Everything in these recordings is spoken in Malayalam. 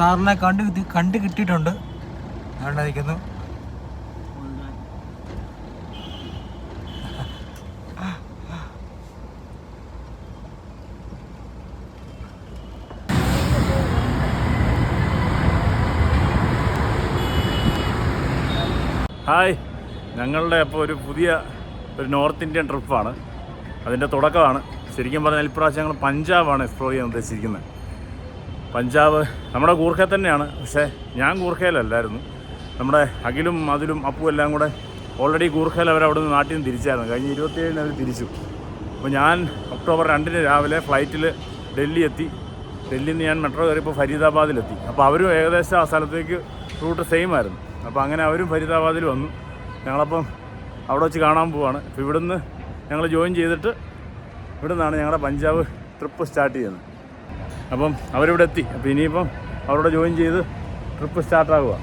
സാറിനെ കണ്ടു കണ്ടു കിട്ടിയിട്ടുണ്ട്. അവിടെ ഹായ്. ഞങ്ങളുടെ അപ്പോൾ ഒരു പുതിയ ഒരു നോർത്ത് ഇന്ത്യൻ ട്രിപ്പാണ്. അതിന്റെ തുടക്കമാണ്. ശരിക്കും പറഞ്ഞാൽ ഇപ്രാവശ്യം ഞങ്ങൾ പഞ്ചാബാണ് എക്സ്പ്ലോർ ചെയ്യാൻ ഉദ്ദേശിക്കുന്നത് പഞ്ചാബ് നമ്മുടെ ഗൂർഖ തന്നെയാണ്. പക്ഷേ ഞാൻ ഗൂർഖയിലല്ലായിരുന്നു നമ്മുടെ അഖിലും അതിലും അപ്പും എല്ലാം കൂടെ ഓൾറെഡി ഗൂർഖയിൽ അവർ അവിടെ നിന്ന് നാട്ടിൽ നിന്ന് തിരിച്ചായിരുന്നു. കഴിഞ്ഞ ഇരുപത്തിയേഴിന് അവർ തിരിച്ചു. അപ്പോൾ ഞാൻ ഒക്ടോബർ രണ്ടിന് രാവിലെ ഫ്ലൈറ്റിൽ ഡൽഹി എത്തി ഡൽഹിയിൽ നിന്ന് ഞാൻ മെട്രോ കയറിയപ്പോൾ ഫരീദാബാദിലെത്തി. അപ്പോൾ അവരും ഏകദേശം ആ സ്ഥലത്തേക്ക് റൂട്ട് സെയിം ആയിരുന്നു. അപ്പോൾ അങ്ങനെ അവരും ഫരീദാബാദിൽ വന്നു. ഞങ്ങളപ്പം അവിടെ വെച്ച് കാണാൻ പോവാണ്. അപ്പോൾ ഇവിടുന്ന് ഞങ്ങൾ ജോയിൻ ചെയ്തിട്ട് ഇവിടുന്നാണ് ഞങ്ങളുടെ പഞ്ചാബ് ട്രിപ്പ് സ്റ്റാർട്ട് ചെയ്യുന്നത്. അപ്പം അവരിവിടെ എത്തി. അപ്പോൾ ഇനിയിപ്പം അവരോട് ജോയിൻ ചെയ്ത് ട്രിപ്പ് സ്റ്റാർട്ടാകുക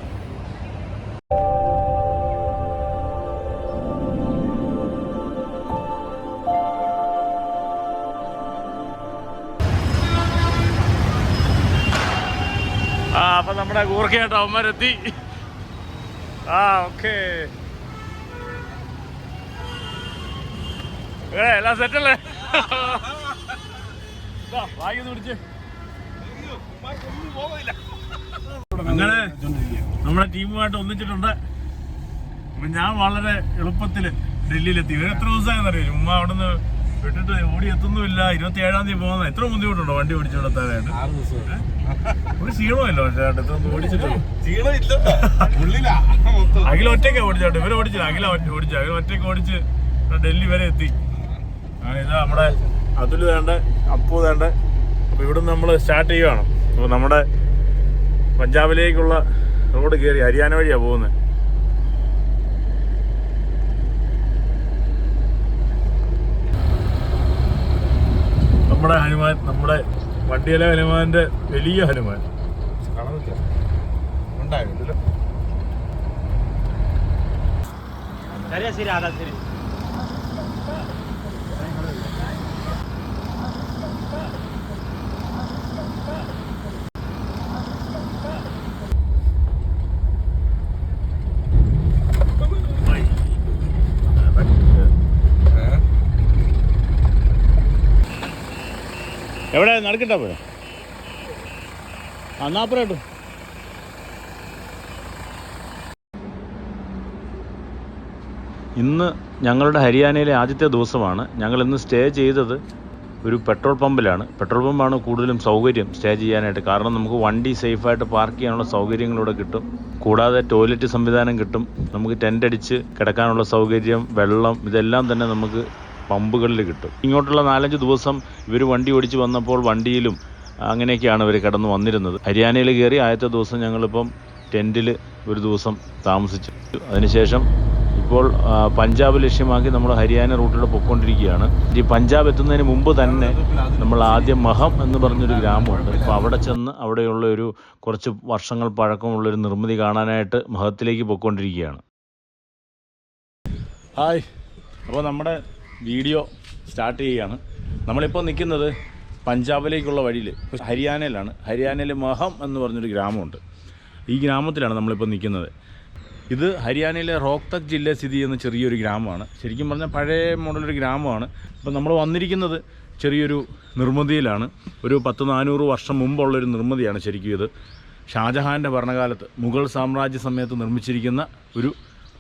ആ അപ്പം നമ്മുടെ കൂർക്കയായിട്ട് അവന്മാരെത്തി. ആ ഓക്കേ. എല്ലാം സെറ്റല്ലേ വാങ്ങി പിടിച്ച്. അങ്ങനെ നമ്മുടെ ടീമുമായിട്ട് ഒന്നിച്ചിട്ടുണ്ട്. അപ്പൊ ഞാൻ വളരെ എളുപ്പത്തിൽ ഡൽഹിയിലെത്തി. ഇവർ എത്ര ദിവസമായെന്നറിയോ? ഉമ്മ അവിടെ നിന്ന് വിട്ടിട്ട് ഓടി എത്തുന്നുമില്ല. ഇരുപത്തി ഏഴാം തീയതി പോകുന്ന എത്ര ബുദ്ധിമുട്ടുണ്ടോ വണ്ടി ഓടിച്ചുകൊണ്ടെത്താനായിട്ട് ഒരു ക്ഷീണമല്ലോ പക്ഷേ ചേട്ടാ ഇതൊന്നും ഓടിച്ചിട്ടുള്ളൂ അഖില ഒറ്റയ്ക്ക് ഓടിച്ചോട്ടെ? ഇവരെ ഓടിച്ചില്ല. അഖില ഓടിച്ചു. അഖില ഒറ്റയ്ക്ക് ഓടിച്ച് ഡൽഹി വരെ എത്തി. ഇതാ നമ്മുടെ അതുൽ വേണ്ട അപ്പു വേണ്ട അപ്പൊ ഇവിടുന്ന് നമ്മൾ സ്റ്റാർട്ട് ചെയ്യുവാണ്. അപ്പോൾ നമ്മുടെ പഞ്ചാബിലേക്കുള്ള റോഡ് കയറി ഹരിയാന വഴിയാണ് പോകുന്നത് നമ്മുടെ ഹനുമാൻ നമ്മുടെ വണ്ടിയിലെ ഹനുമാന്റെ വലിയ ഹനുമാൻ. എവിടെ നടക്കട്ടാ പോയോ ആ നാപ്പുറം ഇന്ന് ഞങ്ങളുടെ ഹരിയാനയിലെ ആദ്യത്തെ ദിവസമാണ്. ഞങ്ങൾ ഇന്ന് സ്റ്റേ ചെയ്തത് ഒരു പെട്രോൾ പമ്പിലാണ്. പെട്രോൾ പമ്പാണ് കൂടുതലും സൗകര്യം സ്റ്റേ ചെയ്യാനായിട്ട്. കാരണം നമുക്ക് വണ്ടി സേഫായിട്ട് പാർക്ക് ചെയ്യാനുള്ള സൗകര്യങ്ങളിവിടെ കിട്ടും. കൂടാതെ ടോയ്ലറ്റ് സംവിധാനം കിട്ടും. നമുക്ക് ടെന്റ് അടിച്ച് കിടക്കാനുള്ള സൗകര്യം വെള്ളം ഇതെല്ലാം തന്നെ നമുക്ക് പമ്പുകളിൽ കിട്ടും. ഇങ്ങോട്ടുള്ള നാലഞ്ച് ദിവസം ഇവർ വണ്ടി ഓടിച്ച് വന്നപ്പോൾ വണ്ടിയിലും അങ്ങനെയൊക്കെയാണ് ഇവർ കടന്നു വന്നിരുന്നത്. ഹരിയാനയിൽ കയറി ആദ്യത്തെ ദിവസം ഞങ്ങളിപ്പം ടെന്റിൽ ഒരു ദിവസം താമസിച്ചു. അതിനുശേഷം ഇപ്പോൾ പഞ്ചാബ് ലക്ഷ്യമാക്കി നമ്മൾ ഹരിയാന റൂട്ടിലൂടെ പൊയ്ക്കൊണ്ടിരിക്കുകയാണ്. ഈ പഞ്ചാബ് എത്തുന്നതിന് മുമ്പ് തന്നെ നമ്മൾ ആദ്യം മഹം എന്ന് പറഞ്ഞൊരു ഗ്രാമമുണ്ട്. അപ്പോൾ അവിടെ ചെന്ന് അവിടെയുള്ള ഒരു കുറച്ച് വർഷങ്ങൾ പഴക്കമുള്ള ഒരു നിർമ്മിതി കാണാനായിട്ട് മഹത്തിലേക്ക് പൊയ്ക്കൊണ്ടിരിക്കുകയാണ്. ഹായ്. അപ്പോൾ നമ്മുടെ വീഡിയോ സ്റ്റാർട്ട് ചെയ്യുകയാണ്. നമ്മളിപ്പോൾ നിൽക്കുന്നത് പഞ്ചാബിലേക്കുള്ള വഴിയിൽ ഹരിയാനയിലാണ്. ഹരിയാനയിൽ മഹം എന്ന് പറഞ്ഞൊരു ഗ്രാമമുണ്ട്. ഈ ഗ്രാമത്തിലാണ് നമ്മളിപ്പോൾ നിൽക്കുന്നത്. ഇത് ഹരിയാനയിലെ റോഹ്തക് ജില്ല സ്ഥിതി ചെയ്യുന്ന ചെറിയൊരു ഗ്രാമമാണ്. ശരിക്കും പറഞ്ഞാൽ പഴയ മോഡലൊരു ഗ്രാമമാണ്. ഇപ്പം നമ്മൾ വന്നിരിക്കുന്നത് ചെറിയൊരു നിർമ്മിതിയിലാണ്. ഒരു പത്ത് നാനൂറ് വർഷം മുമ്പുള്ളൊരു നിർമ്മിതിയാണ് ശരിക്കും ഇത്. ഷാജഹാന്റെ ഭരണകാലത്ത് മുഗൾ സാമ്രാജ്യ സമയത്ത് നിർമ്മിച്ചിരിക്കുന്ന ഒരു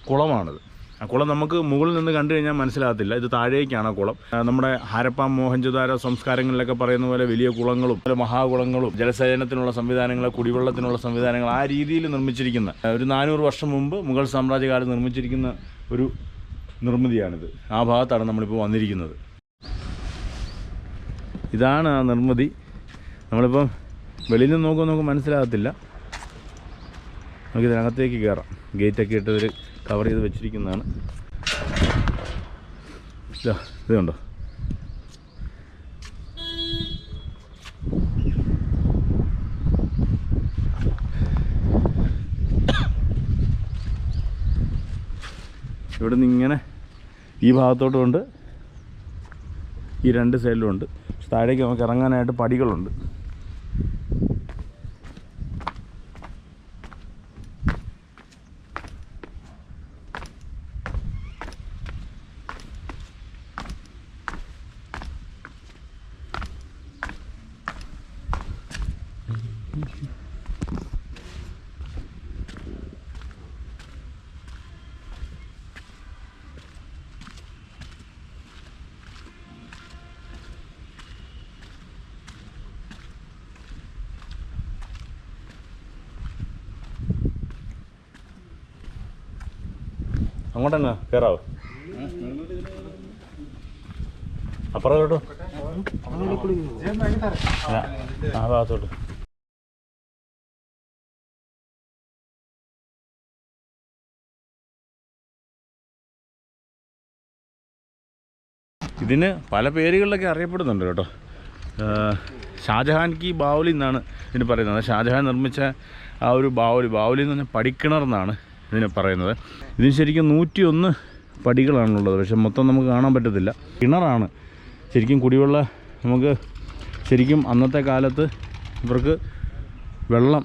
കുളമാണിത്. ആ കുളം നമുക്ക് മുകളിൽ നിന്ന് കണ്ടു കഴിഞ്ഞാൽ മനസ്സിലാകത്തില്ല. ഇത് താഴേക്കാണ് കുളം. നമ്മുടെ ഹരപ്പ മോഹൻജുദാര സംസ്കാരങ്ങളിലൊക്കെ പറയുന്ന പോലെ വലിയ കുളങ്ങളും മഹാകുളങ്ങളും ജലസേചനത്തിനുള്ള സംവിധാനങ്ങൾ കുടിവെള്ളത്തിനുള്ള സംവിധാനങ്ങൾ ആ രീതിയിൽ നിർമ്മിച്ചിരിക്കുന്ന ഒരു നാനൂറ് വർഷം മുമ്പ് മുഗൾ സാമ്രാജ്യകാലത്ത് നിർമ്മിച്ചിരിക്കുന്ന ഒരു നിർമ്മിതിയാണിത്. ആ ഭാഗത്താണ് നമ്മളിപ്പോൾ വന്നിരിക്കുന്നത്. ഇതാണ് ആ നിർമ്മിതി. നമ്മളിപ്പം വെളിയിൽ നിന്ന് നോക്കുമ്പോൾ നമുക്ക് മനസ്സിലാകത്തില്ല. നമുക്ക് ഇതിനകത്തേക്ക് കയറാം ഗേറ്റൊക്കെ ഇട്ടവർ കവർ ചെയ്ത് വെച്ചിരിക്കുന്നതാണ്. ഇതുണ്ടോ ഇവിടെ നിന്ന് ഇങ്ങനെ ഈ ഭാഗത്തോട്ടും ഉണ്ട്. ഈ രണ്ട് സൈഡിലും ഉണ്ട്. താഴേക്ക് നമുക്ക് ഇറങ്ങാനായിട്ട് പടികളുണ്ട്. അങ്ങോട്ടങ്ങ് കയറാവോ അപ്പുറം കേട്ടോ ആ ഭാഗത്തോട്ട്. ഇതിന് പല പേരുകളിലൊക്കെ അറിയപ്പെടുന്നുണ്ട് കേട്ടോ. ഷാജഹാൻ കി ബാവുലി എന്നാണ് ഇതിന് പറയുന്നത്. ഷാജഹാൻ നിർമ്മിച്ച ആ ഒരു ബാവുലി ബാവുലി എന്ന് പറഞ്ഞാൽ പടിക്കിണർ എന്നാണ് ഇതിന് പറയുന്നത്. ഇതിന് ശരിക്കും നൂറ്റിയൊന്ന് പടികളാണുള്ളത്. പക്ഷെ മൊത്തം നമുക്ക് കാണാൻ പറ്റത്തില്ല. കിണറാണ്. ശരിക്കും കുടിവെള്ള നമുക്ക് ശരിക്കും അന്നത്തെ കാലത്ത് ഇവർക്ക് വെള്ളം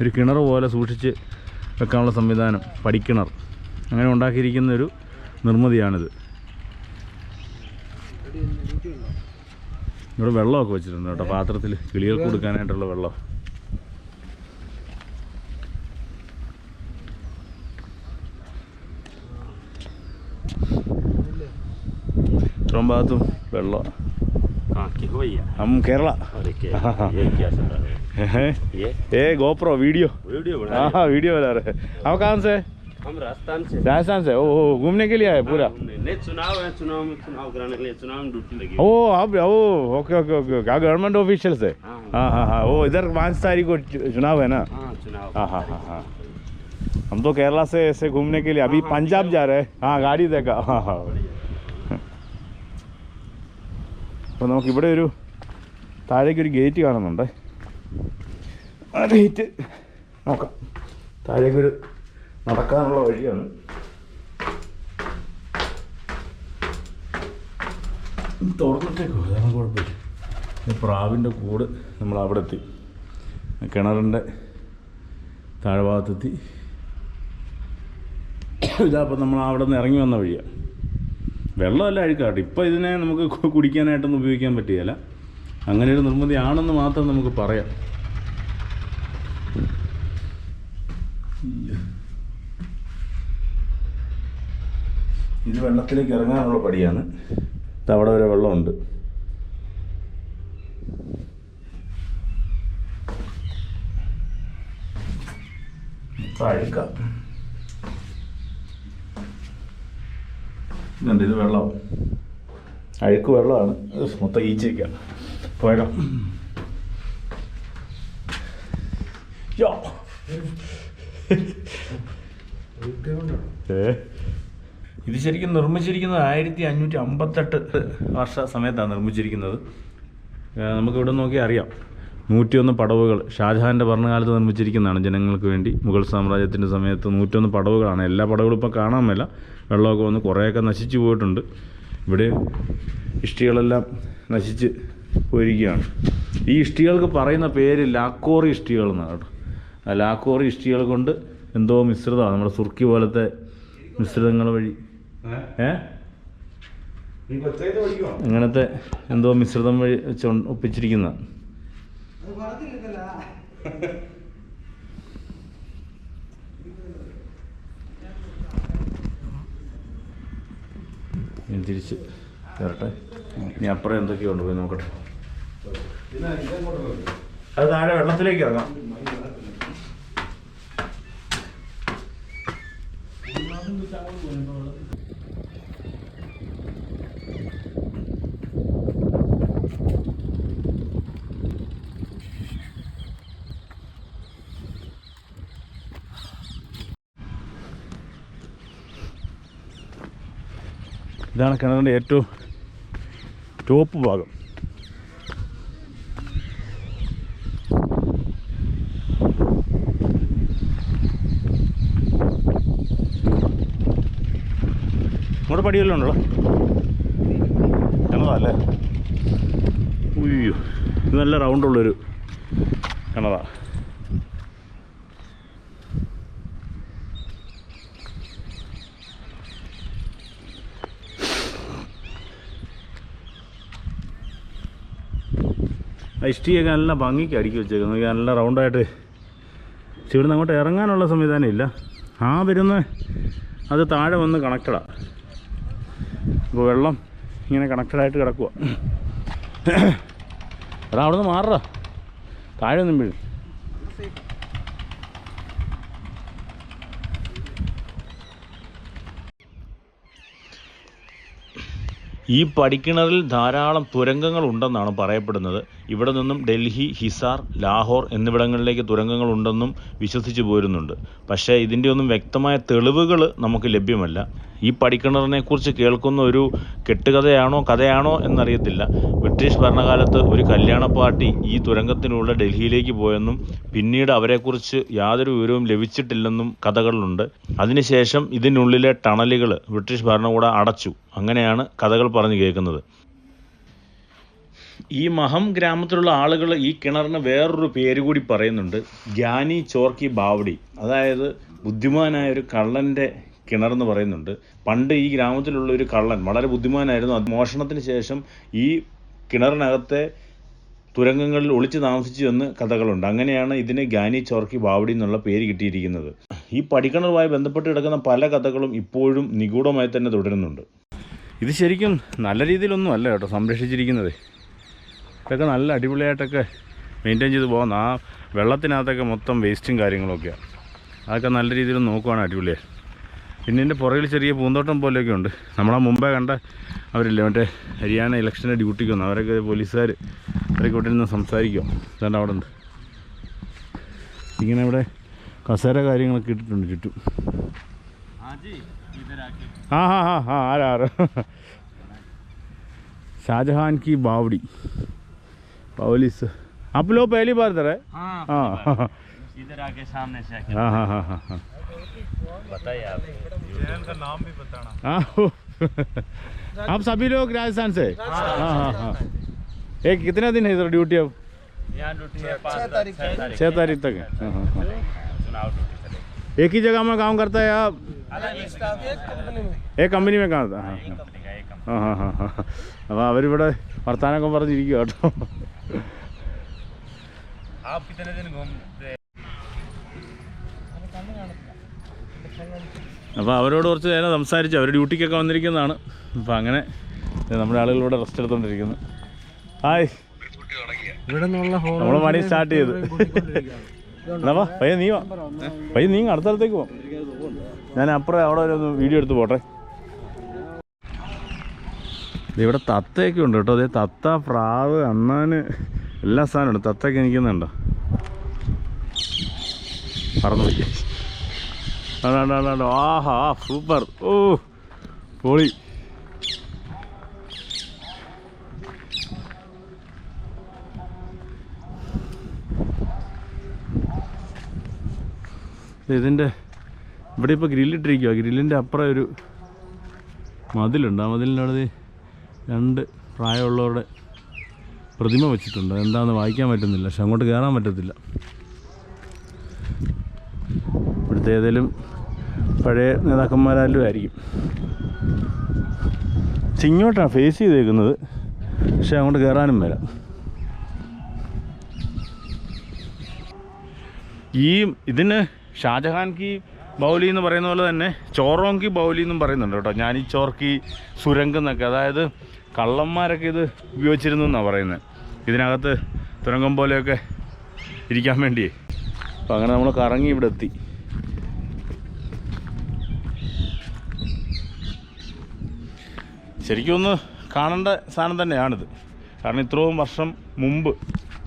ഒരു കിണർ പോലെ സൂക്ഷിച്ച് വെക്കാനുള്ള സംവിധാനം പടിക്കിണർ അങ്ങനെ ഉണ്ടാക്കിയിരിക്കുന്ന ഒരു നിർമ്മിതിയാണിത്. ഇവിടെ വെള്ളമൊക്കെ വെച്ചിട്ടുണ്ട് കേട്ടോ. പാത്രത്തിൽ കിളികൾക്ക് കൊടുക്കാനായിട്ടുള്ള വെള്ളം. ഇത്രയും ഭാഗത്തും വെള്ളം हाँ की हो भैया हम केरला अरे क्या ये क्या चल रहा है ये ए गोप्रो वीडियो वीडियो बना हाँ रहे हाँ वीडियो बना रहे हैं आप कहाँ से हैं? हम राजस्थान से राजस्थान से ओ ओ, घूमने के लिए आए पूरा हाँ, घूमने। नहीं चुनाव है चुनाव में चुनाव कराने के लिए चुनाव में ड्यूटी लगी ओ आप ओ okay okay okay okay government official से हाँ हाँ हाँ हाँ वो इधर पाँच तारीख को चु- चुनाव है ना हाँ चुनाव हाँ हाँ हाँ हाँ हम तो केरला से ऐसे घूमने के लिए अभी पंजाब जा रहे हैं हाँ गाड़ी देखा हाँ हाँ അപ്പോൾ നമുക്കിവിടെ ഒരു താഴേക്ക് ഒരു ഗേറ്റ് കാണുന്നുണ്ട്. ആ ഗേറ്റ് നോക്കാം. താഴേക്കൊരു നടക്കാനുള്ള വഴിയാണ്. തുറന്നിട്ടേക്കോ? അതാണ് കുഴപ്പമില്ല. പ്രാവിന്റെ കൂട് നമ്മൾ അവിടെ എത്തി. കിണറിന്റെ താഴ്ഭാഗത്തെത്തി. ഇതപ്പോൾ നമ്മൾ അവിടെ നിന്ന് ഇറങ്ങി വന്ന വഴിയാണ് വെള്ളമല്ല അഴുക്കാട്ടെ ഇപ്പോൾ ഇതിനെ നമുക്ക് കുടിക്കാനായിട്ടൊന്നും ഉപയോഗിക്കാൻ പറ്റുകയില്ല. അങ്ങനെ ഒരു നിർമ്മിതി ആണെന്ന് മാത്രം നമുക്ക് പറയാം. ഇത് വെള്ളത്തിലേക്ക് ഇറങ്ങാനുള്ള പടിയാണ്. അവിടെ വരെ വെള്ളമുണ്ട്. അഴുക്കാം. ഇതുണ്ട് ഇത് വെള്ളം അഴുക്ക് വെള്ളമാണ്. മൊത്തം ഈച്ചയ്ക്കാണ് പോയേക്കാം യോ. ഇത് ശരിക്കും നിർമ്മിച്ചിരിക്കുന്നത് ആയിരത്തി അഞ്ഞൂറ്റി അമ്പത്തെട്ട് വർഷ സമയത്താണ് നിർമ്മിച്ചിരിക്കുന്നത്. നമുക്കിവിടെ നോക്കി അറിയാം. നൂറ്റിയൊന്ന് പടവുകൾ ഷാജഹാന്റെ ഭരണകാലത്ത് നിർമ്മിച്ചിരിക്കുന്നതാണ് ജനങ്ങൾക്ക് വേണ്ടി. മുഗൾ സാമ്രാജ്യത്തിന്റെ സമയത്ത് നൂറ്റൊന്ന് പടവുകളാണ്. എല്ലാ പടവുകളും ഇപ്പോൾ കാണാൻ മേല. വെള്ളമൊക്കെ വന്ന് കുറേയൊക്കെ നശിച്ചു പോയിട്ടുണ്ട്. ഇവിടെ ഇഷ്ടികളെല്ലാം നശിച്ച് പോയിരിക്കുകയാണ്. ഈ ഇഷ്ടികൾക്ക് പറയുന്ന പേര് ലാക്കോറി ഇഷ്ടികൾ എന്നാണ് കേട്ടോ. ആ ലാക്കോറി ഇഷ്ടികൾ കൊണ്ട് എന്തോ മിശ്രിതമാണ്. നമ്മുടെ സുർക്കി പോലത്തെ മിശ്രിതങ്ങൾ വഴി. ഏ? അങ്ങനത്തെ എന്തോ മിശ്രിതം വഴി വെച്ച് ഉൺ- തിരിച്ച് കയറട്ടെ ഇനി അപ്പുറം എന്തൊക്കെയോ ഉണ്ട് പോയി നോക്കട്ടെ. അത് താഴെ വെള്ളത്തിലേക്ക് ഇറങ്ങാം. ഇതാണ് കിണറിന്റെ ഏറ്റവും ടോപ്പ് ഭാഗം. നമ്മുടെ പടിയെല്ലാം ഉണ്ടോ? കിണറാ അല്ലേ ഉയ്യോ ഇത് നല്ല റൗണ്ടുള്ളൊരു കിണറാ ഇഷ്ടിയൊക്കെ നല്ല ഭംഗിക്ക് അടുക്കി വെച്ചേക്കുന്നു. നോക്കി നല്ല റൗണ്ടായിട്ട് പക്ഷെ ഇവിടുന്ന് അങ്ങോട്ട് ഇറങ്ങാനുള്ള സംവിധാനം ഇല്ല. ആ വരുന്ന അത് താഴെ വന്ന് കണക്റ്റഡാണ് അപ്പോൾ വെള്ളം ഇങ്ങനെ കണക്റ്റഡായിട്ട് കിടക്കുക എടാ അവിടെ നിന്ന് മാറടാ. താഴെ ഒന്നും വീഴും. ഈ പടിക്കിണറിൽ ധാരാളം തുരങ്കങ്ങൾ ഉണ്ടെന്നാണ് പറയപ്പെടുന്നത്. ഇവിടെ നിന്നും ഡൽഹി ഹിസാർ ലാഹോർ എന്നിവിടങ്ങളിലേക്ക് തുരങ്കങ്ങളുണ്ടെന്നും വിശ്വസിച്ചു പോരുന്നുണ്ട്. പക്ഷേ ഇതിന്റെ ഒന്നും വ്യക്തമായ തെളിവുകൾ നമുക്ക് ലഭ്യമല്ല. ഈ പടിക്കിണറിനെക്കുറിച്ച് കേൾക്കുന്ന ഒരു കെട്ടുകഥയാണോ കഥയാണോ എന്നറിയത്തില്ല. ബ്രിട്ടീഷ് ഭരണകാലത്ത് ഒരു കല്യാണ പാർട്ടി ഈ തുരങ്കത്തിനുള്ള ഡൽഹിയിലേക്ക് പോയെന്നും പിന്നീട് അവരെക്കുറിച്ച് യാതൊരു വിവരവും ലഭിച്ചിട്ടില്ലെന്നും കഥകളുണ്ട്. അതിനുശേഷം ഇതിനുള്ളിലെ ടണലുകൾ ബ്രിട്ടീഷ് ഭരണകൂടം അടച്ചു. അങ്ങനെയാണ് കഥകൾ പറഞ്ഞു കേൾക്കുന്നത്. ഈ മഹം ഗ്രാമത്തിലുള്ള ആളുകൾ ഈ കിണറിന് വേറൊരു പേര് കൂടി പറയുന്നുണ്ട്. ഗ്യാനി ചോർക്കി ബാവടി. അതായത് ബുദ്ധിമാനായ ഒരു കള്ളന്റെ കിണറെന്ന് പറയുന്നുണ്ട്. പണ്ട് ഈ ഗ്രാമത്തിലുള്ള ഒരു കള്ളൻ വളരെ ബുദ്ധിമാനായിരുന്നു. അത് മോഷണത്തിന് ശേഷം ഈ കിണറിനകത്തെ തുരങ്കങ്ങളിൽ ഒളിച്ച് താമസിച്ചു എന്ന് കഥകളുണ്ട്. അങ്ങനെയാണ് ഇതിന് ഗാനി ചോർക്കി ബാവടി എന്നുള്ള പേര് കിട്ടിയിരിക്കുന്നത്. ഈ പടിക്കിണറുമായി ബന്ധപ്പെട്ട് കിടക്കുന്ന പല കഥകളും ഇപ്പോഴും നിഗൂഢമായി തന്നെ തുടരുന്നുണ്ട്. ഇത് ശരിക്കും നല്ല രീതിയിലൊന്നും അല്ല കേട്ടോ സംരക്ഷിച്ചിരിക്കുന്നത്. ഇതൊക്കെ നല്ല അടിപൊളിയായിട്ടൊക്കെ മെയിന്റെയിൻ ചെയ്ത് പോകുന്ന ആ വെള്ളത്തിനകത്തൊക്കെ മൊത്തം വേസ്റ്റും കാര്യങ്ങളൊക്കെയാണ് അതൊക്കെ നല്ല രീതിയിൽ നോക്കുവാണ് അടിപൊളിയെ. പിന്നെ എന്റെ പുറകിൽ ചെറിയ പൂന്തോട്ടം പോലെയൊക്കെ ഉണ്ട്. നമ്മളാ മുമ്പേ കണ്ട അവരില്ലേ മറ്റേ ഹരിയാന ഇലക്ഷന്റെ ഡ്യൂട്ടിക്ക് വന്നു അവരൊക്കെ പോലീസുകാർ അവരൊക്കെ ഇവിടെ നിന്ന് സംസാരിക്കും. അതുകൊണ്ട് അവിടെ ഉണ്ട്. ഇങ്ങനെ ഇവിടെ കസേര കാര്യങ്ങളൊക്കെ ഇട്ടിട്ടുണ്ട് ചുറ്റും. ആ ഹാ ഹാ ഹാ ആരാ? ഷാജഹാൻ കി ബാവടി. पावलिस। आप लोग पहली बार इधर है हाँ। इधर आके सामने से हाँ हाँ हाँ हाँ हाँ। बताइए आप। हाँ सभी लोग राजस्थान से? हाँ हाँ हाँ। एक कितना दिन है इधर ड्यूटी अब? छः तारीख तक है। हाँ, हाँ, हाँ। एक ही जगह में काम करता है आप? एक कंपनी में। काम था हाँ। हाँ हाँ हाँ हाँ बड़ी। बड़ा वर्ताना को वर्त ഹാ അപ്പോൾ അവരിവിടെ വർത്താനമൊക്കെ പറഞ്ഞിരിക്കുക കേട്ടോ आप कितने दिन घूमते അപ്പോൾ അവരോട് കുറച്ച് നേരം സംസാരിച്ചു അവർ ഡ്യൂട്ടിക്കൊക്കെ വന്നിരിക്കുന്നതാണ് അപ്പോൾ അങ്ങനെ ദേ നമ്മുടെ ആളുകളിവിടെ റെസ്റ്റ് എടുത്തോണ്ടിരിക്കുന്നു ഹായ് ഇവിടെ നിന്നുള്ള ഹോൾ നമ്മളെ പണി സ്റ്റാർട്ട് ചെയ്ത് എന്നാ വാ, പയ്യെ നീ വാ പയ്യെ നീ അടുത്ത സ്ഥലത്തേക്ക് പോ ഞാൻ അപ്പുറം അവിടെ ഒരു ഒന്ന് വീഡിയോ എടുത്ത് പോട്ടെ ദേ ഇവിടെ തത്തയൊക്കെ ഉണ്ട് കേട്ടോ. അതേ തത്ത പ്രാവ് അണ്ണാന് എല്ലാ സാധനമുണ്ട്. തത്തയൊക്കെ എനിക്കുന്നുണ്ടോ. പറഞ്ഞു അതാണ്ടോ ആഹാ സൂപ്പർ. ഓ പൊളി. ഇതിന്റെ ഇവിടെ ഇപ്പോൾ ഗ്രില്ലിട്ടിരിക്കുക ഗ്രില്ലിന്റെ അപ്പുറം ഒരു മതിലുണ്ട്. ആ മതിലിന്റെ അവിടെ രണ്ട് പ്രായമുള്ളവരുടെ പ്രതിമ വെച്ചിട്ടുണ്ട്. എന്താണെന്ന് വായിക്കാൻ പറ്റുന്നില്ല. പക്ഷെ അങ്ങോട്ട് കയറാൻ പറ്റത്തില്ല. ഇവിടുത്തെ ഏതെങ്കിലും പഴയ നേതാക്കന്മാരാലും ആയിരിക്കും. പക്ഷെ ഇങ്ങോട്ടാണ് ഫേസ് ചെയ്തേക്കുന്നത്. പക്ഷെ അങ്ങോട്ട് കയറാനും വരാം ഈ ഇതിന് ഷാജഹാൻ കി ബൗലി എന്ന് പറയുന്ന പോലെ തന്നെ ചോറോങ്കി ബൗലി എന്നും പറയുന്നുണ്ട് കേട്ടോ. ഞാൻ ഈ ചോർക്കി സുരംഗം എന്നൊക്കെ. അതായത് കള്ളന്മാരൊക്കെ ഇത് ഉപയോഗിച്ചിരുന്നു എന്നാണ് പറയുന്നത് ഇതിനകത്ത് തുരങ്കം പോലെയൊക്കെ ഇരിക്കാൻ വേണ്ടിയേ. അപ്പം അങ്ങനെ നമ്മൾ കറങ്ങി ഇവിടെ എത്തി. ശരിക്കും ഒന്ന് കാണേണ്ട സാധനം തന്നെയാണിത്. കാരണം ഇത്രയും വർഷം മുമ്പ്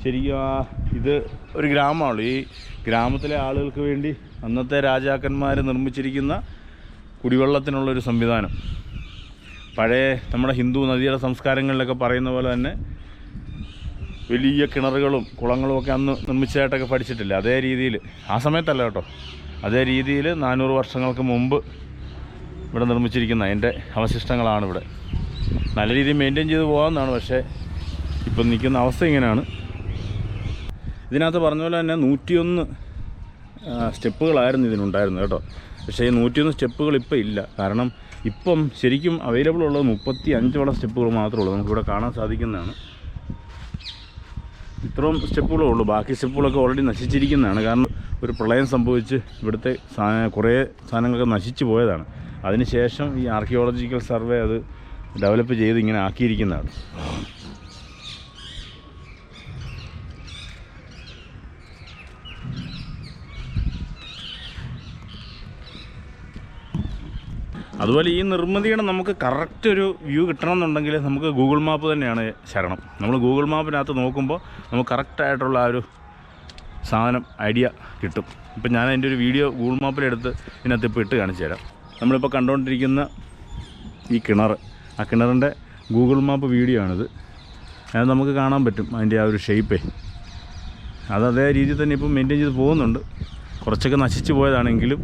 ശരിക്കും ഇത് ഒരു ഗ്രാമമാണുള്ളൂ ഈ ഗ്രാമത്തിലെ ആളുകൾക്ക് വേണ്ടി അന്നത്തെ രാജാക്കന്മാർ നിർമ്മിച്ചിരിക്കുന്ന കുടിവെള്ളത്തിനുള്ളൊരു സംവിധാനം. പഴയ നമ്മുടെ ഹിന്ദു നദിയുടെ സംസ്കാരങ്ങളിലൊക്കെ പറയുന്ന പോലെ തന്നെ വലിയ കിണറുകളും കുളങ്ങളും ഒക്കെ അന്ന് നിർമ്മിച്ചതായിട്ടൊക്കെ പഠിച്ചിട്ടില്ല? അതേ രീതിയിൽ ആ സമയത്തല്ല കേട്ടോ. അതേ രീതിയിൽ നാനൂറ് വർഷങ്ങൾക്ക് മുമ്പ് ഇവിടെ നിർമ്മിച്ചിരിക്കുന്ന അതിന്റെ അവശിഷ്ടങ്ങളാണ് ഇവിടെ. നല്ല രീതിയിൽ മെയിന്റെയിൻ ചെയ്ത് പോകാമെന്നാണ് പക്ഷേ ഇപ്പം നിൽക്കുന്ന അവസ്ഥ ഇങ്ങനെയാണ്. ഇതിനകത്ത് പറഞ്ഞ പോലെ തന്നെ നൂറ്റിയൊന്ന് സ്റ്റെപ്പുകളായിരുന്നു ഇതിനുണ്ടായിരുന്നത് കേട്ടോ. പക്ഷേ ഈ നൂറ്റിയൊന്ന് സ്റ്റെപ്പുകൾ ഇപ്പം ഇല്ല. കാരണം ഇപ്പം ശരിക്കും അവൈലബിൾ ഉള്ളത് മുപ്പത്തി അഞ്ചോളം സ്റ്റെപ്പുകൾ മാത്രമേ ഉള്ളൂ. നമുക്കിവിടെ കാണാൻ സാധിക്കുന്നതാണ്. ഇത്രയും സ്റ്റെപ്പുകളേ ഉള്ളൂ. ബാക്കി സ്റ്റെപ്പുകളൊക്കെ ഓൾറെഡി നശിച്ചിരിക്കുന്നതാണ്. കാരണം ഒരു പ്രളയം സംഭവിച്ച് ഇവിടുത്തെ കുറേ സാധനങ്ങളൊക്കെ നശിച്ചു പോയതാണ്. അതിനുശേഷം ഈ ആർക്കിയോളജിക്കൽ സർവേ അത് ഡെവലപ്പ് ചെയ്ത് ഇങ്ങനെ ആക്കിയിരിക്കുന്നതാണ്. അതുപോലെ ഈ നിർമ്മിതിയുടെ നമുക്ക് കറക്റ്റ് ഒരു വ്യൂ കിട്ടണമെന്നുണ്ടെങ്കിൽ നമുക്ക് ഗൂഗിൾ മാപ്പ് തന്നെയാണ് ശരണം. നമ്മൾ ഗൂഗിൾ മാപ്പിനകത്ത് നോക്കുമ്പോൾ നമുക്ക് കറക്റ്റായിട്ടുള്ള ആ ഒരു സാധനം ഐഡിയ കിട്ടും. ഇപ്പം ഞാൻ അതിന്റെ ഒരു വീഡിയോ ഗൂഗിൾ മാപ്പിലെടുത്ത് ഇതിനകത്ത് ഇപ്പോൾ ഇട്ട് കാണിച്ചു തരാം. നമ്മളിപ്പോൾ കണ്ടുകൊണ്ടിരിക്കുന്ന ഈ കിണർ ആ കിണറിന്റെ ഗൂഗിൾ മാപ്പ് വീഡിയോ ആണിത്. അത് നമുക്ക് കാണാൻ പറ്റും അതിന്റെ ആ ഒരു ഷേപ്പേ അത് അതേ രീതിയിൽ തന്നെ ഇപ്പം മെയിന്റെയിൻ ചെയ്ത് പോകുന്നുണ്ട്. കുറച്ചൊക്കെ നശിച്ചു പോയതാണെങ്കിലും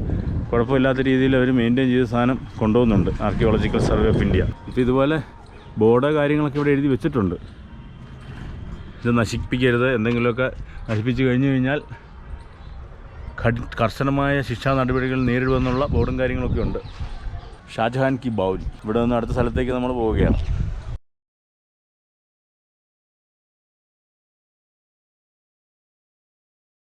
കുഴപ്പമില്ലാത്ത രീതിയിൽ അവർ മെയിന്റെയിൻ ചെയ്ത സാധനം കൊണ്ടുപോകുന്നുണ്ട്. ആർക്കിയോളജിക്കൽ സർവേ ഓഫ് ഇന്ത്യ ഇപ്പോൾ ഇതുപോലെ ബോർഡ് കാര്യങ്ങളൊക്കെ ഇവിടെ എഴുതി വെച്ചിട്ടുണ്ട്. ഇത് നശിപ്പിക്കരുത്. എന്തെങ്കിലുമൊക്കെ നശിപ്പിച്ച് കഴിഞ്ഞു കഴിഞ്ഞാൽ കർശനമായ ശിക്ഷാ നടപടികൾ നേരിടുമെന്നുള്ള ബോർഡും കാര്യങ്ങളൊക്കെ ഉണ്ട്. ഷാജഹാൻ കി ബൗൽ ഇവിടെ നിന്ന് അടുത്ത സ്ഥലത്തേക്ക് നമ്മൾ പോവുകയാണ്.